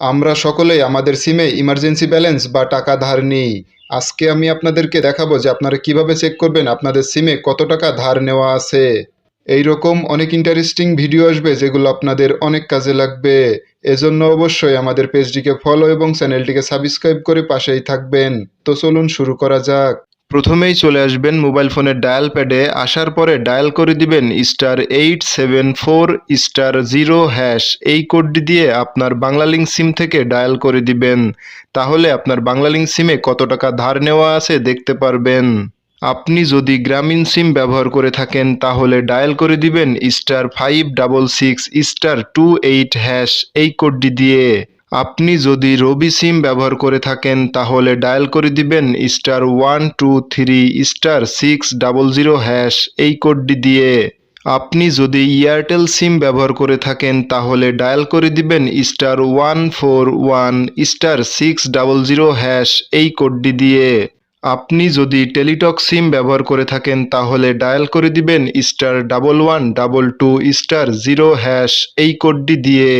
আমরা সকলেই আমাদের সিমে ইমার্জেন্সি ব্যালেন্স বা টাকা ধার নিই। আজকে আমি আপনাদেরকে দেখাবো যে আপনারা কীভাবে চেক করবেন আপনাদের সিমে কত টাকা ধার নেওয়া আছে। এই রকম অনেক ইন্টারেস্টিং ভিডিও আসবে যেগুলো আপনাদের অনেক কাজে লাগবে। এজন্য অবশ্যই আমাদের পেজটিকে ফলো এবং চ্যানেলটিকে সাবস্ক্রাইব করে পাশেই থাকবেন। তো চলুন শুরু করা যাক। প্রথমেই চলে আসবেন মোবাইল ফোনের ডায়াল প্যাডে। আসার পরে ডায়াল করে দিবেন star eight seven four, star zero hash. এই কোডটি দিয়ে আপনার বাংলালিংক সিম থেকে ডায়াল করে দিবেন। তাহলে আপনার বাংলালিংক সিমে কত টাকা ধার নেওয়া আছে দেখতে পারবেন। আপনি যদি গ্রামীণ সিম ব্যবহার করে থাকেন, তাহলে ডায়াল করে দিবেন star five double six, star two eight hash. এই কোডটি দিয়ে। আপনি যদি রবি সিম ব্যবহার করে থাকেন, তাহলে ডায়াল করে দিবেন star one, two, three, star six, double zero hash এই কোডটি দিয়ে। আপনি যদি এয়ারটেল সিম ব্যবহার করে থাকেন, তাহলে ডায়াল করে দিবেন star one, four, one, star six, double zero hash এই কোডটি দিয়ে। আপনি যদি টেলিটক সিম ব্যবহার করে থাকেন, তাহলে ডায়াল করে দিবেন star double one, double two, star zero hash এই কোডটি দিয়ে।